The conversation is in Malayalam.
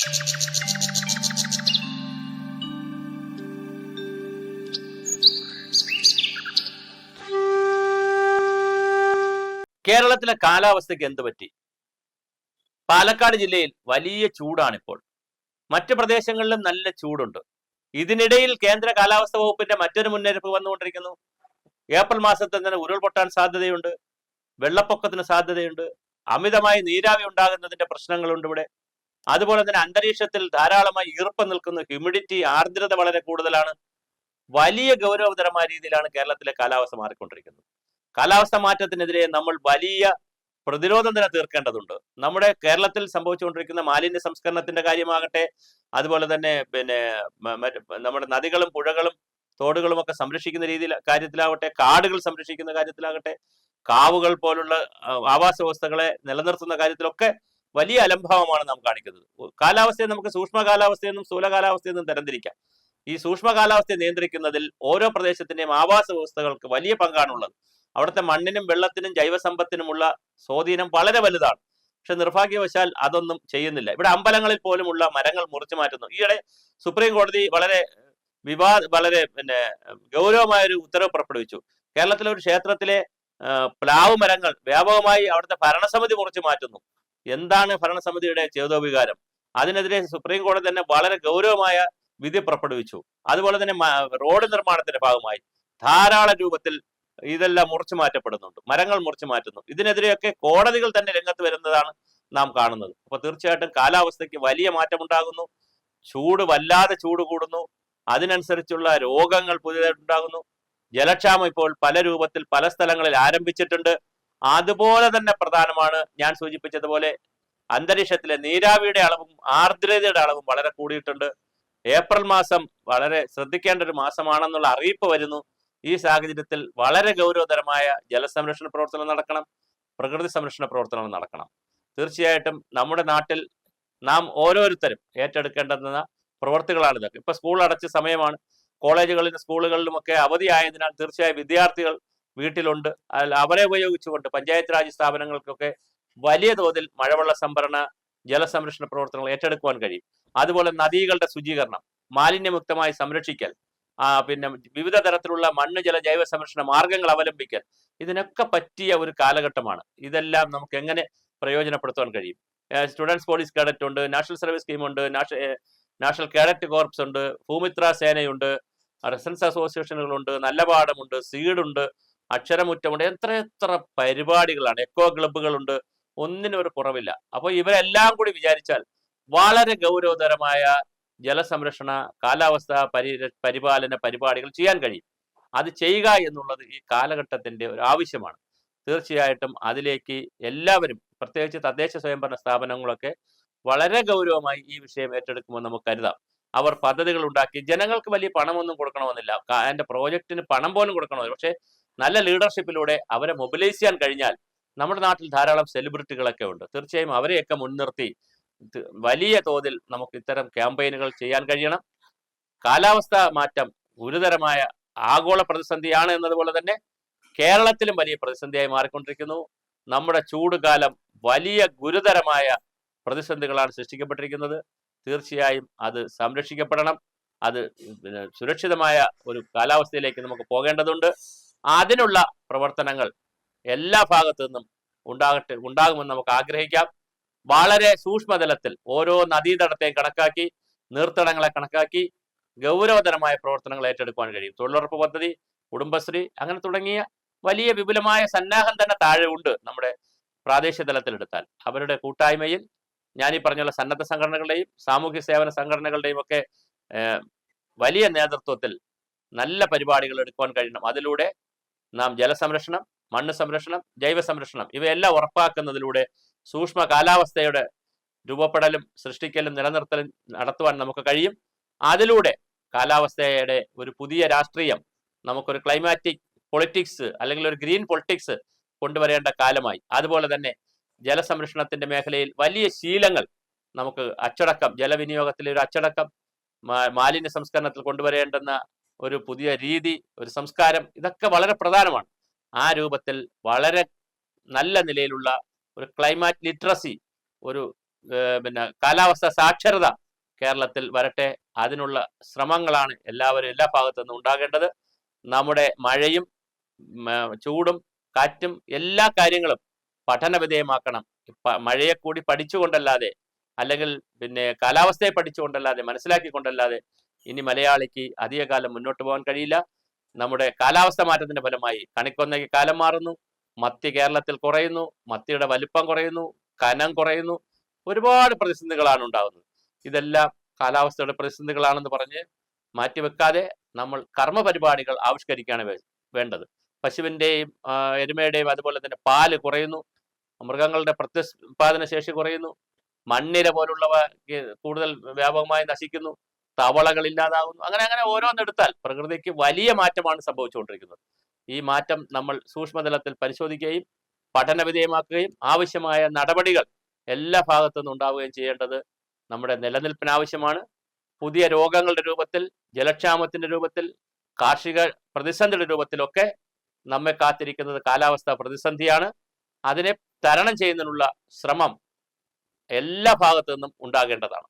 കേരളത്തിലെ കാലാവസ്ഥയ്ക്ക് എന്ത് പറ്റി? പാലക്കാട് ജില്ലയിൽ വലിയ ചൂടാണിപ്പോൾ. മറ്റു പ്രദേശങ്ങളിലും നല്ല ചൂടുണ്ട്. ഇതിനിടയിൽ കേന്ദ്ര കാലാവസ്ഥ വകുപ്പിന്റെ മറ്റൊരു മുന്നറിയിപ്പ് വന്നുകൊണ്ടിരിക്കുന്നു. ഏപ്രിൽ മാസത്തിൽ തന്നെ ഉരുൾപൊട്ടാൻ സാധ്യതയുണ്ട്. വെള്ളപ്പൊക്കത്തിന് സാധ്യതയുണ്ട്. അമിതമായി നീരാവി ഉണ്ടാകുന്നതിന്റെ പ്രശ്നങ്ങളുണ്ട് ഇവിടെ. അതുപോലെ തന്നെ അന്തരീക്ഷത്തിൽ ധാരാളമായി ഈർപ്പം നിൽക്കുന്ന ഹ്യൂമിഡിറ്റി ആർദ്രത വളരെ കൂടുതലാണ്. വലിയ ഗൗരവതരമായ രീതിയിലാണ് കേരളത്തിലെ കാലാവസ്ഥ മാറിക്കൊണ്ടിരിക്കുന്നത്. കാലാവസ്ഥ മാറ്റത്തിനെതിരെ നമ്മൾ വലിയ പ്രതിരോധം തന്നെ തീർക്കേണ്ടതുണ്ട്. നമ്മുടെ കേരളത്തിൽ സംഭവിച്ചുകൊണ്ടിരിക്കുന്ന മാലിന്യ സംസ്കരണത്തിന്റെ കാര്യമാകട്ടെ അതുപോലെ തന്നെ പിന്നെ നമ്മുടെ നദികളും പുഴകളും തോടുകളും ഒക്കെ സംരക്ഷിക്കുന്ന രീതിയിൽ കാര്യത്തിലാവട്ടെ കാടുകൾ സംരക്ഷിക്കുന്ന കാര്യത്തിലാകട്ടെ കാവുകൾ പോലുള്ള ആവാസ വ്യവസ്ഥകളെ നിലനിർത്തുന്ന കാര്യത്തിലൊക്കെ വലിയ അലംഭാവമാണ് നാം കാണിക്കുന്നത്. കാലാവസ്ഥയെ നമുക്ക് സൂക്ഷ്മ കാലാവസ്ഥയെന്നും സ്ഥൂല കാലാവസ്ഥയെന്നും തരംതിരിക്കാം. ഈ സൂക്ഷ്മ കാലാവസ്ഥയെ നിയന്ത്രിക്കുന്നതിൽ ഓരോ പ്രദേശത്തിന്റെയും ആവാസ വ്യവസ്ഥകൾക്ക് വലിയ പങ്കാണുള്ളത് അവിടുത്തെ മണ്ണിനും വെള്ളത്തിനും ജൈവസമ്പത്തിനുമുള്ള സ്വാധീനം വളരെ വലുതാണ്. പക്ഷെ നിർഭാഗ്യവശാൽ അതൊന്നും ചെയ്യുന്നില്ല. ഇവിടെ അമ്പലങ്ങളിൽ പോലുമുള്ള മരങ്ങൾ മുറിച്ചു മാറ്റുന്നു. ഈയിടെ സുപ്രീം കോടതി വളരെ വിവാദ വളരെ പിന്നെ ഗൗരവമായ ഒരു ഉത്തരവ് പുറപ്പെടുവിച്ചു. കേരളത്തിലെ ഒരു ക്ഷേത്രത്തിലെ പ്ലാവ് മരങ്ങൾ വ്യാപകമായി അവിടുത്തെ ഭരണസമിതി മുറിച്ചു മാറ്റുന്നു. എന്താണ് ഭരണസമിതിയുടെ ചേതോവികാരം അതിനെതിരെ സുപ്രീം കോടതി തന്നെ വളരെ ഗൗരവമായ വിധി പുറപ്പെടുവിച്ചു. അതുപോലെ തന്നെ റോഡ് നിർമ്മാണത്തിന്റെ ഭാഗമായി ധാരാളം രൂപത്തിൽ ഇതെല്ലാം മുറിച്ചു മാറ്റപ്പെടുന്നുണ്ട്. മരങ്ങൾ മുറിച്ചു മാറ്റുന്നു. ഇതിനെതിരെയൊക്കെ കോടതികൾ തന്നെ രംഗത്ത് വരുന്നതാണ് നാം കാണുന്നത്. അപ്പൊ തീർച്ചയായിട്ടും കാലാവസ്ഥയ്ക്ക് വലിയ മാറ്റമുണ്ടാകുന്നു. ചൂട് വല്ലാതെ ചൂട് കൂടുന്നു. അതിനനുസരിച്ചുള്ള രോഗങ്ങൾ പുതിയതായിട്ടുണ്ടാകുന്നു ജലക്ഷാമം ഇപ്പോൾ പല രൂപത്തിൽ പല സ്ഥലങ്ങളിൽ ആരംഭിച്ചിട്ടുണ്ട്. അതുപോലെ തന്നെ പ്രധാനമാണ് ഞാൻ സൂചിപ്പിച്ചതുപോലെ അന്തരീക്ഷത്തിലെ നീരാവിയുടെ അളവും ആർദ്രതയുടെ അളവും വളരെ കൂടിയിട്ടുണ്ട്. ഏപ്രിൽ മാസം വളരെ ശ്രദ്ധിക്കേണ്ട ഒരു മാസമാണെന്നുള്ള അറിയിപ്പ് വരുന്നു. ഈ സാഹചര്യത്തിൽ വളരെ ഗൗരവതരമായ ജലസംരക്ഷണ പ്രവർത്തനം നടക്കണം പ്രകൃതി സംരക്ഷണ പ്രവർത്തനങ്ങൾ നടക്കണം. തീർച്ചയായിട്ടും നമ്മുടെ നാട്ടിൽ നാം ഓരോരുത്തരും ഏറ്റെടുക്കേണ്ടുന്ന പ്രവർത്തികളാണ് ഇതൊക്കെ. ഇപ്പൊ സ്കൂൾ അടച്ച സമയമാണ്. കോളേജുകളിലും സ്കൂളുകളിലുമൊക്കെ അവധിയായതിനാൽ തീർച്ചയായും വിദ്യാർത്ഥികൾ വീട്ടിലുണ്ട്. അവരെ ഉപയോഗിച്ചുകൊണ്ട് പഞ്ചായത്ത് രാജ് സ്ഥാപനങ്ങൾക്കൊക്കെ വലിയ തോതിൽ മഴവെള്ള സംഭരണ ജലസംരക്ഷണ പ്രവർത്തനങ്ങൾ ഏറ്റെടുക്കുവാൻ കഴിയും. അതുപോലെ നദികളുടെ ശുചീകരണം മാലിന്യമുക്തമായി സംരക്ഷിക്കൽ പിന്നെ വിവിധ തരത്തിലുള്ള മണ്ണ് ജല ജൈവ സംരക്ഷണ മാർഗങ്ങൾ അവലംബിക്കൽ ഇതിനൊക്കെ പറ്റിയ ഒരു കാലഘട്ടമാണ്. ഇതെല്ലാം നമുക്ക് എങ്ങനെ പ്രയോജനപ്പെടുത്താൻ കഴിയും? സ്റ്റുഡൻസ് പോലീസ് കേഡറ്റ് ഉണ്ട് നാഷണൽ സർവീസ് സ്കീം ഉണ്ട് നാഷണൽ കേഡറ്റ് കോർപ്സ് ഉണ്ട് ഭൂമിത്ര സേനയുണ്ട് റെസൻസ് അസോസിയേഷനുകളുണ്ട് നല്ല പാഠമുണ്ട് സീഡുണ്ട് അക്ഷരമുറ്റമുണ്ട്. എത്ര എത്ര പരിപാടികളാണ്. എക്കോ ക്ലബ്ബുകളുണ്ട്. ഒന്നിനും ഒരു കുറവില്ല. അപ്പോൾ ഇവരെല്ലാം കൂടി വിചാരിച്ചാൽ വളരെ ഗൗരവതരമായ ജലസംരക്ഷണ കാലാവസ്ഥ പരി പരിപാലന പരിപാടികൾ ചെയ്യാൻ കഴിയും. അത് ചെയ്യുക എന്നുള്ളത് ഈ കാലഘട്ടത്തിന്റെ ഒരു ആവശ്യമാണ്. തീർച്ചയായിട്ടും അതിലേക്ക് എല്ലാവരും പ്രത്യേകിച്ച് തദ്ദേശ സ്വയംഭരണ സ്ഥാപനങ്ങളൊക്കെ വളരെ ഗൗരവമായി ഈ വിഷയം ഏറ്റെടുക്കുമെന്ന് നമുക്ക് കരുതാം. അവർ പദ്ധതികൾ ഉണ്ടാക്കി. ജനങ്ങൾക്ക് വലിയ പണമൊന്നും കൊടുക്കണമെന്നില്ല. എന്റെ പ്രോജക്റ്റിന് പണം പോലും കൊടുക്കണമെന്നില്ല പക്ഷേ നല്ല ലീഡർഷിപ്പിലൂടെ അവരെ മൊബിലൈസ് ചെയ്യാൻ കഴിഞ്ഞാൽ നമ്മുടെ നാട്ടിൽ ധാരാളം സെലിബ്രിറ്റികളൊക്കെ ഉണ്ട്. തീർച്ചയായും അവരെയൊക്കെ മുൻനിർത്തി വലിയ തോതിൽ നമുക്ക് ഇത്തരം ക്യാമ്പയിനുകൾ ചെയ്യാൻ കഴിയണം. കാലാവസ്ഥ മാറ്റം ഗുരുതരമായ ആഗോള പ്രതിസന്ധിയാണ് എന്നതുപോലെ തന്നെ കേരളത്തിലും വലിയ പ്രതിസന്ധിയായി മാറിക്കൊണ്ടിരിക്കുന്നു. നമ്മുടെ ചൂടുകാലം വലിയ ഗുരുതരമായ പ്രതിസന്ധികളാണ് സൃഷ്ടിക്കപ്പെട്ടിരിക്കുന്നത്. തീർച്ചയായും അത് സംരക്ഷിക്കപ്പെടണം. അത് സുരക്ഷിതമായ ഒരു കാലാവസ്ഥയിലേക്ക് നമുക്ക് പോകേണ്ടതുണ്ട്. അതിനുള്ള പ്രവർത്തനങ്ങൾ എല്ലാ ഭാഗത്തു നിന്നും ഉണ്ടാകട്ടെ ഉണ്ടാകുമെന്ന് നമുക്ക് ആഗ്രഹിക്കാം. വളരെ സൂക്ഷ്മതലത്തിൽ ഓരോ നദീതടത്തെയും കണക്കാക്കി നീർത്തടങ്ങളെ കണക്കാക്കി ഗൗരവതരമായ പ്രവർത്തനങ്ങൾ ഏറ്റെടുക്കുവാൻ കഴിയും. തൊഴിലുറപ്പ് പദ്ധതി കുടുംബശ്രീ അങ്ങനെ തുടങ്ങിയ വലിയ വിപുലമായ സന്നാഹം തന്നെ താഴെ ഉണ്ട് നമ്മുടെ പ്രാദേശിക തലത്തിൽ എടുത്താൽ. അവരുടെ കൂട്ടായ്മയിൽ ഞാൻ ഈ പറഞ്ഞുള്ള സന്നദ്ധ സംഘടനകളുടെയും സാമൂഹ്യ സേവന സംഘടനകളുടെയും ഒക്കെ വലിയ നേതൃത്വത്തിൽ നല്ല പരിപാടികൾ എടുക്കുവാൻ കഴിയണം. അതിലൂടെ നാം ജലസംരക്ഷണം മണ്ണ് സംരക്ഷണം ജൈവ സംരക്ഷണം ഇവയെല്ലാം ഉറപ്പാക്കുന്നതിലൂടെ സൂക്ഷ്മ കാലാവസ്ഥയുടെ രൂപപ്പെടലും സൃഷ്ടിക്കലും നിലനിർത്തലും നടത്തുവാൻ നമുക്ക് കഴിയും. അതിലൂടെ കാലാവസ്ഥയുടെ ഒരു പുതിയ രാഷ്ട്രീയം നമുക്കൊരു ക്ലൈമാറ്റിക് പൊളിറ്റിക്സ് അല്ലെങ്കിൽ ഒരു ഗ്രീൻ പൊളിറ്റിക്സ് കൊണ്ടുവരേണ്ട കാലമായി. അതുപോലെ തന്നെ ജലസംരക്ഷണത്തിന്റെ മേഖലയിൽ വലിയ ശീലങ്ങൾ നമുക്ക് അച്ചടക്കം ജലവിനിയോഗത്തിലെ ഒരു അച്ചടക്കം മാലിന്യ സംസ്കരണത്തിൽ കൊണ്ടുവരേണ്ടുന്ന ഒരു പുതിയ രീതി ഒരു സംസ്കാരം ഇതൊക്കെ വളരെ പ്രധാനമാണ്. ആ രൂപത്തിൽ വളരെ നല്ല നിലയിലുള്ള ഒരു ക്ലൈമാറ്റ് ലിറ്ററസി ഒരു പിന്നെ കാലാവസ്ഥ സാക്ഷരത കേരളത്തിൽ വരട്ടെ. അതിനുള്ള ശ്രമങ്ങളാണ് എല്ലാവരും എല്ലാ ഭാഗത്തു നിന്നും ഉണ്ടാകേണ്ടത്. നമ്മുടെ മഴയും ചൂടും കാറ്റും എല്ലാ കാര്യങ്ങളും പഠനവിധേയമാക്കണം. മഴയെ കൂടി പഠിച്ചുകൊണ്ടല്ലാതെ അല്ലെങ്കിൽ പിന്നെ കാലാവസ്ഥയെ പഠിച്ചുകൊണ്ടല്ലാതെ മനസ്സിലാക്കിക്കൊണ്ടല്ലാതെ ഇനി മലയാളിക്ക് അധികകാലം മുന്നോട്ട് പോകാൻ കഴിയില്ല. നമ്മുടെ കാലാവസ്ഥ മാറ്റത്തിന്റെ ഫലമായി കണിക്കൊന്നയ്ക്ക് കാലം മാറുന്നു. മത്തി കേരളത്തിൽ കുറയുന്നു. മത്തിയുടെ വലിപ്പം കുറയുന്നു. കനം കുറയുന്നു. ഒരുപാട് പ്രതിസന്ധികളാണ് ഉണ്ടാകുന്നത്. ഇതെല്ലാം കാലാവസ്ഥയുടെ പ്രതിസന്ധികളാണെന്ന് പറഞ്ഞ് മാറ്റിവെക്കാതെ നമ്മൾ കർമ്മ പരിപാടികൾ ആവിഷ്കരിക്കുകയാണ് വേണ്ടത്. പശുവിന്റെയും എരുമയുടെയും അതുപോലെ തന്നെ പാൽ കുറയുന്നു. മൃഗങ്ങളുടെ പ്രത്യുത്പാദന ശേഷി കുറയുന്നു. മണ്ണിര പോലുള്ളവ കൂടുതൽ വ്യാപകമായി നശിക്കുന്നു. തവളകൾ ഇല്ലാതാകുന്നു അങ്ങനെ അങ്ങനെ ഓരോന്നെടുത്താൽ പ്രകൃതിക്ക് വലിയ മാറ്റമാണ് സംഭവിച്ചുകൊണ്ടിരിക്കുന്നത്. ഈ മാറ്റം നമ്മൾ സൂക്ഷ്മതലത്തിൽ പരിശോധിക്കുകയും പഠനവിധേയമാക്കുകയും ആവശ്യമായ നടപടികൾ എല്ലാ ഭാഗത്തു നിന്നും ഉണ്ടാവുകയും ചെയ്യേണ്ടത് നമ്മുടെ നിലനിൽപ്പിന് ആവശ്യമാണ്. പുതിയ രോഗങ്ങളുടെ രൂപത്തിൽ ജലക്ഷാമത്തിന്റെ രൂപത്തിൽ കാർഷിക പ്രതിസന്ധിയുടെ രൂപത്തിലൊക്കെ നമ്മെ കാത്തിരിക്കുന്നത് കാലാവസ്ഥ പ്രതിസന്ധിയാണ്. അതിനെ തരണം ചെയ്യുന്നതിനുള്ള ശ്രമം എല്ലാ ഭാഗത്തു നിന്നും ഉണ്ടാകേണ്ടതാണ്.